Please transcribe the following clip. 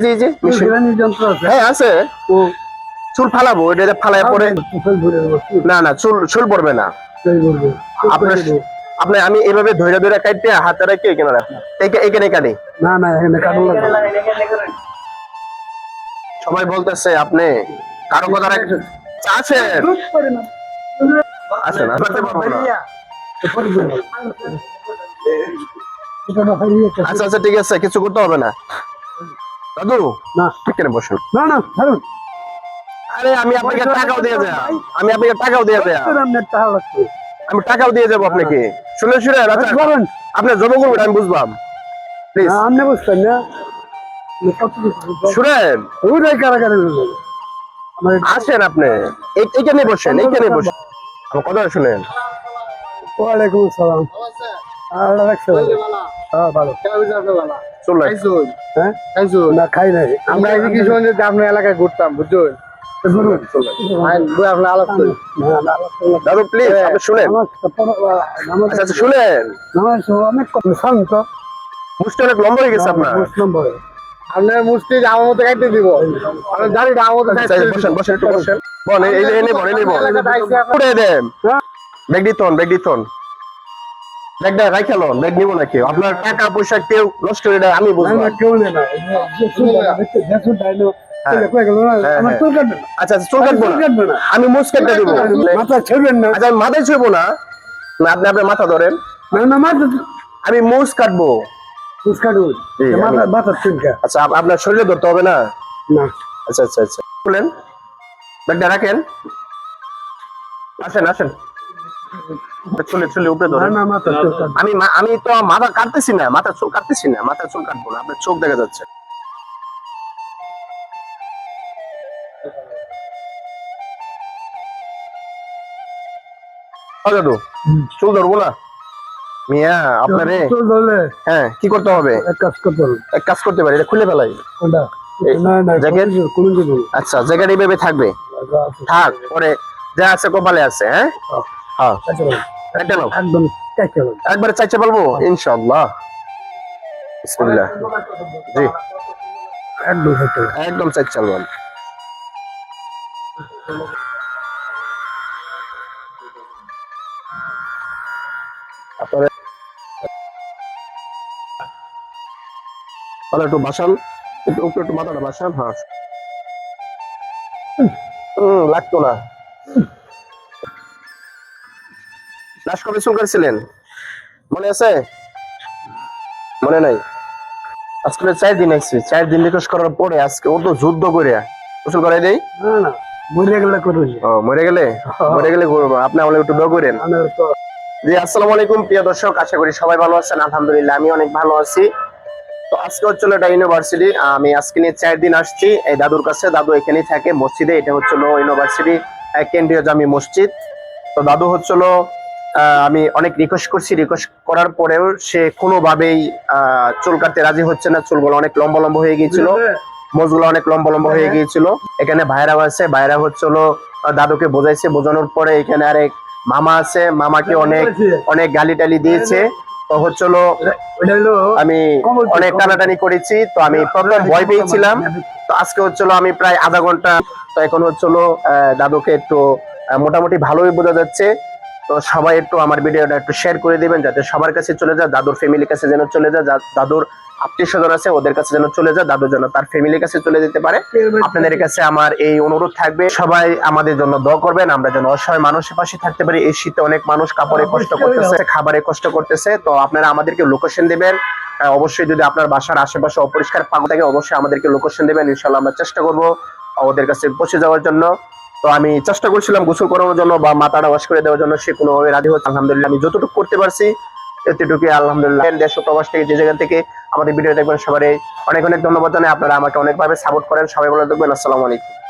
জি জি যন্ত্র আছে। হ্যাঁ আছে। ও। চুল ফালাবো এটা ফালায় পরে চুল না না চুল চুল পড়বে না। আপনার আপনি আমি এভাবে ধৈর্য ধরে কাটতে হাতে রেখে এখানে রাখব এইখানে কাটি। না না এখানে সবাই বলতেছে আপনি কারও কথা আছেন আছেন আসতে পারব না। আচ্ছা আচ্ছা ঠিক আছে কিছু করতে হবে না। দাদু না। এখানে বসুন। না না ছাড়ুন। আরে আমি আপনাকে টাকাও দিয়ে দেয়া আমি আপনাকে টাকাও দিয়ে দেয়া টাকা লাগবে আমি টাকাও দিয়ে যাব আপনাকে। শুনে শুনে করেন আপনি জব করবেন আমি বুঝবাম প্লিজ আপনি বুঝতেন না। শুনেন। ওইটাই কারাগারে আসেন আপনি। এই- এইখানে বসেন এইখানে বসেন। আমার কথা শুনেন। ওয়ালাইকুম আসসালাম। আল্লাহ রাখছে ভালো। হ্যাঁ ভালো। চলে হ্যাঁ? না খাই নাই। আমরা এই যে আপনার এলাকায় ঘুরতাম বুঝছেন? শুনুন দাদু প্লিজ আপনি পড়ো, আচ্ছা আচ্ছা শুনেন। অনেক শান্ত মুষ্টি অনেক লম্বা হয়ে গেছে আপনার। আপনার মুস্তি আমার মতো কাটতে দিব। আপনার দাড়িটা আমার মতো আচ্ছা, বসেন বসেন একটু বসেন। বল এই এই এই বল এই ব্যাগটা রাইখা লন ব্যাগ নিব না কেউ আপনার টাকা পয়সা কেউ নষ্ট করে আমি বুঝব না কেউ নেই না। হ্যাঁ, হ্যাঁ। না। আচ্ছা আচ্ছা চুল কাটবো না। আমি মুছ কাটতে দিব। মাথা ছেড়বেন না। আচ্ছা মাথায় ছুঁবো না। না আপনি আপনার মাথা ধরেন। না না মাথা আমি মুছ কাটবো। চুল কাটবে। মাথা মাথা চুলকা আচ্ছা আপনার শরীরে ধরতে হবে না? না। আচ্ছা আচ্ছা আচ্ছা। বলেন। ব্যাগটা রাখেন। আসেন আসেন। চলে চলে উপরে না ধরেন। না মাথা চুল কাটবে। আমি আমি তো মাথা কাটতেছি না মাথা চুল কাটতেছি না মাথা চুল কাটবো না আপনার চোখ দেখা যাচ্ছে। দাদু চুল ধরবো না? মিয়া আপনারে? চুল ধরলে? হ্যাঁ কি করতে হবে? এক কাজ করতে হবে। এক কাজ করতে পারি এটা খুলে ফেলাই। কোনটা আচ্ছা জায়গাটা এইভাবে থাকবে? থাক পরে যা আছে কপালে আছে হ্যাঁ? হ্যাঁ। একটা নাও একদম একবারে চাইছে বলব ইনশাআল্লাহ। বিসমিল্লাহ। জি। একদম একদম আপনারা তাহলে একটু বাসান একটু একটু মাথাটা বাসান হ্যাঁ। হুম লাগতো না। লাশ কবে চুল কাটছিলেন মনে আছে? মনে নাই? আজকে চার দিন আসছে চার দিন রিকোয়েস্ট করার পরে আজকে ও তো যুদ্ধ করে গোসল করাই দেই? না মরে গেলে করুন। ও মরে গেলে? মরে গেলে করব। আপনি আমাকে একটু দোয়া করেন। জি আসসালামু আলাইকুম প্রিয় দর্শক। আশা করি সবাই ভালো আছেন। আলহামদুলিল্লাহ আমি অনেক ভালো আছি। তো আজকে হচ্ছিল এটা ইউনিভার্সিটি আমি আজকে নিয়ে চার দিন আসছি। এই দাদুর কাছে। দাদু এখানেই থাকে মসজিদে। এটা হচ্ছিল ইউনিভার্সিটি কেন্দ্রীয় জামি মসজিদ। তো দাদু হচ্ছিল আমি অনেক রিকোয়েস্ট করছি। রিকোয়েস্ট করার পরেও সে কোনোভাবেই চুল কাটতে রাজি হচ্ছে না। চুলগুলো অনেক লম্বা লম্বা হয়ে গিয়েছিল। মোজগুলো অনেক লম্বা লম্বা হয়ে গিয়েছিল। এখানে ভাইরা আছে। ভাইরা হচ্ছিল দাদুকে বোঝাইছে। বোঝানোর পরে এখানে আরেক মামা আছে। মামাকে অনেক অনেক গালি টালি দিয়েছে। তো হচ্ছিল আমি অনেক টানাটানি করেছি। তো আমি প্রথম ভয় পেয়েছিলাম। তো আজকে হচ্ছিল আমি প্রায় আধা ঘণ্টা তো এখন হচ্ছিল আহ, দাদুকে একটু মোটামুটি ভালোই বোঝা যাচ্ছে। তো সবাই একটু আমার ভিডিওটা একটু শেয়ার করে দিবেন যাতে সবার কাছে চলে যায় দাদুর ফ্যামিলির কাছে যেন চলে যায় দাদুর আত্মীয় স্বজন আছে ওদের কাছে যেন চলে যায় দাদু যেন তার ফ্যামিলির কাছে চলে যেতে পারে। আপনাদের কাছে আমার এই অনুরোধ থাকবে সবাই আমাদের জন্য দোয়া করবেন আমরা যেন অসহায় মানুষের পাশে থাকতে পারি। এই শীতে অনেক মানুষ কাপড়ে কষ্ট করতেছে খাবারে কষ্ট করতেছে তো আপনারা আমাদেরকে লোকেশন দিবেন। অবশ্যই যদি আপনার বাসার আশেপাশে অপরিষ্কার পাক থাকে অবশ্যই আমাদেরকে লোকেশন দিবেন ইনশাল্লাহ আমরা চেষ্টা করব ওদের কাছে পৌঁছে যাওয়ার জন্য। তো আমি চেষ্টা করছিলাম গোসল করানোর জন্য বা মাথাটা ওয়াশ করে দেওয়ার জন্য, সে কোনোভাবে রাজি হচ্ছে আলহামদুলিল্লাহ আমি যতটুকু করতে পারছি এতটুকু আলহামদুলিল্লাহ। দেশ প্রবাস থেকে যে জায়গা থেকে আমাদের ভিডিও দেখবেন সবাই অনেক অনেক ধন্যবাদ জানাই। আপনারা আমাকে অনেকভাবে সাপোর্ট করেন। সবাই বলে দেখবেন আসসালামু আলাইকুম।